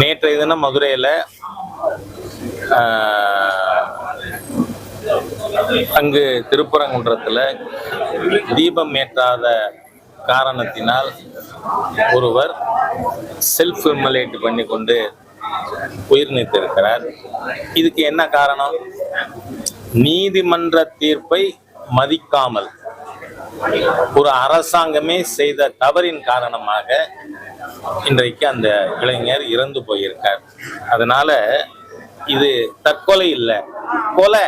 நேற்றைய தினம் மதுரையில் அங்கு திருப்பரங்குன்றத்தில் தீபம் ஏற்றாத காரணத்தினால் ஒருவர் செல்ஃப் இம்மலேட் பண்ணி கொண்டு உயிர் நீத்திருக்கிறார். இதுக்கு என்ன காரணம்? நீதிமன்ற தீர்ப்பை மதிக்காமல் ஒரு அரசாங்கமே செய்த தவறின் காரணமாக இன்றைக்கு அந்த இளைஞர் இறந்து போயிருக்கார். அதனால இது தற்கொலை இல்லை கொலை.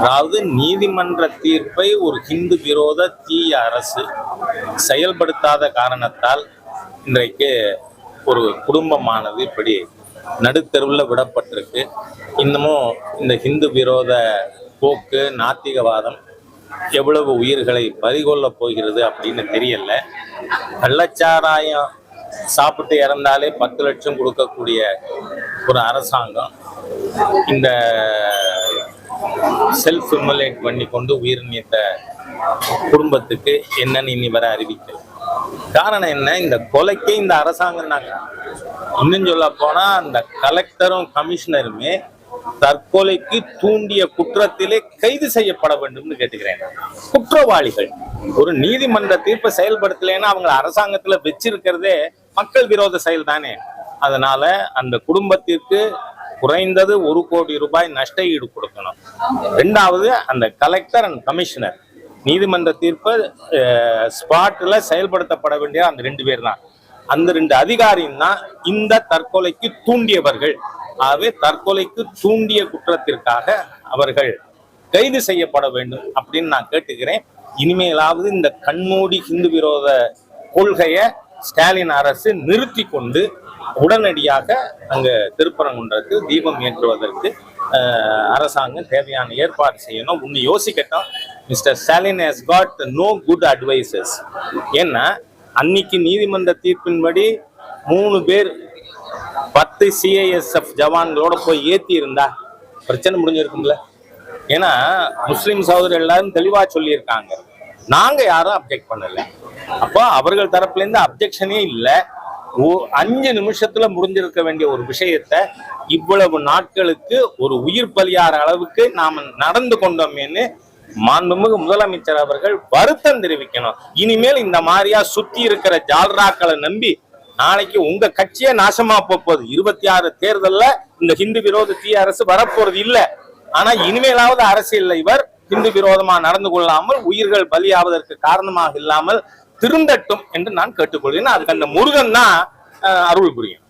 அதாவது நீதிமன்ற தீர்ப்பை ஒரு ஹிந்து விரோத தீய அரசு செயல்படுத்தாத காரணத்தால் இன்றைக்கு ஒரு குடும்பமானது இப்படி நடுத்தருவில் விடப்பட்டிருக்கு. இன்னமும் இந்த ஹிந்து விரோத போக்கு நாத்திகவாதம் எவ்வளவு உயிர்களை பறிகொள்ளப் போகிறது அப்படின்னு தெரியல. கள்ளச்சாராயம் சாப்பிட்டு இறந்தாலே பத்து லட்சம் கொடுக்கக்கூடிய ஒரு அரசாங்கம் இந்த செல்ஃப் இமுலேட் பண்ணி கொண்டு உயிர் நீத்த குடும்பத்துக்கு என்னன்னு இனி வர அறிவிக்கல. காரணம் என்ன? இந்த கொலைக்கே இந்த அரசாங்கம் தாங்க இன்னும் சொல்ல போனா அந்த கலெக்டரும் கமிஷனருமே தற்கொலைக்கு தூண்டிய குற்றத்திலே கைது செய்யப்பட வேண்டும்னு கேட்டுக்கிறேன். குற்றவாளிகள். ஒரு நீதிமன்ற தீர்ப்பை செயல்படுத்தலைன்னா அவங்களை அரசாங்கத்துல வச்சிருக்கிறதே மக்கள் விரோத செயல் தானே? அதனால அந்த குடும்பத்திற்கு குறைந்தது ஒரு கோடி ரூபாய் நஷ்ட ஈடு கொடுக்கணும். ரெண்டாவது அந்த கலெக்டர் அண்ட் கமிஷனர் நீதிமன்ற தீர்ப்பு ஸ்பாட்ல செயல்படுத்தப்பட வேண்டிய அந்த ரெண்டு பேர் தான். அந்த ரெண்டு அதிகாரியும் தான் இந்த தற்கொலைக்கு தூண்டியவர்கள். ஆகவே தற்கொலைக்கு தூண்டிய குற்றத்திற்காக அவர்கள் கைது செய்யப்பட வேண்டும் அப்படின்னு நான் கேட்டுக்கிறேன். இனிமேலாவது இந்த கண்மூடி ஹிந்து விரோத கொள்கையை ஸ்டாலின் அரசு நிறுத்தி கொண்டு உடனடியாக அங்கே திருப்பரங்குன்றத்தில் தீபம் ஏற்றுவதற்கு அரசாங்கம் தேவையான ஏற்பாடு செய்யணும். ஒன்று யோசிக்கட்டும். Mister Stalin has got no good advices ஏன்னா அன்னைக்கு நீதிமன்ற தீர்ப்பின்படி மூணு பேர் பத்து சிஐஎஸ்எஃப் ஜவான்களோட போய் ஏற்றி இருந்தா பிரச்சனை முடிஞ்சிருக்கும்ல. ஏன்னா முஸ்லீம் சகோதரர் எல்லாரும் தெளிவாக சொல்லியிருக்காங்க. நாங்க யாரும் அப்ஜெக்ட் பண்ணல. அப்போ அவர்கள் தரப்புல இருந்து அப்ஜெக்ஷனே இல்லை. அஞ்சு நிமிஷத்துல முடிஞ்சிருக்க வேண்டிய ஒரு விஷயத்த இவ்வளவு நாட்களுக்கு ஒரு உயிர் பலியாற அளவுக்கு நாம நடந்து கொண்டோமேன்னு மாண்புமிகு முதலமைச்சர் அவர்கள் வருத்தம் தெரிவிக்கணும். இனிமேல் இந்த மாதிரியா சுத்தி இருக்கிற ஜால்ராக்களை நம்பி நாளைக்கு உங்க கட்சியே நாசமா போகுது. இருபத்தி ஆறு தேர்தல்ல இந்த ஹிந்து விரோத தீய அரசு வரப்போறது இல்ல. ஆனா இனிமேலாவது அரசியல் இவர். ஹிந்து விரோதமா நடந்து கொள்ளாமல் உயிர்கள் பலியாவதற்கு காரணமாக இல்லாமல் திருந்தட்டும் என்று நான் கேட்டுக்கொள்கிறேன். அதுக்கு அந்த முருகன் தான் அருள் புரியும்.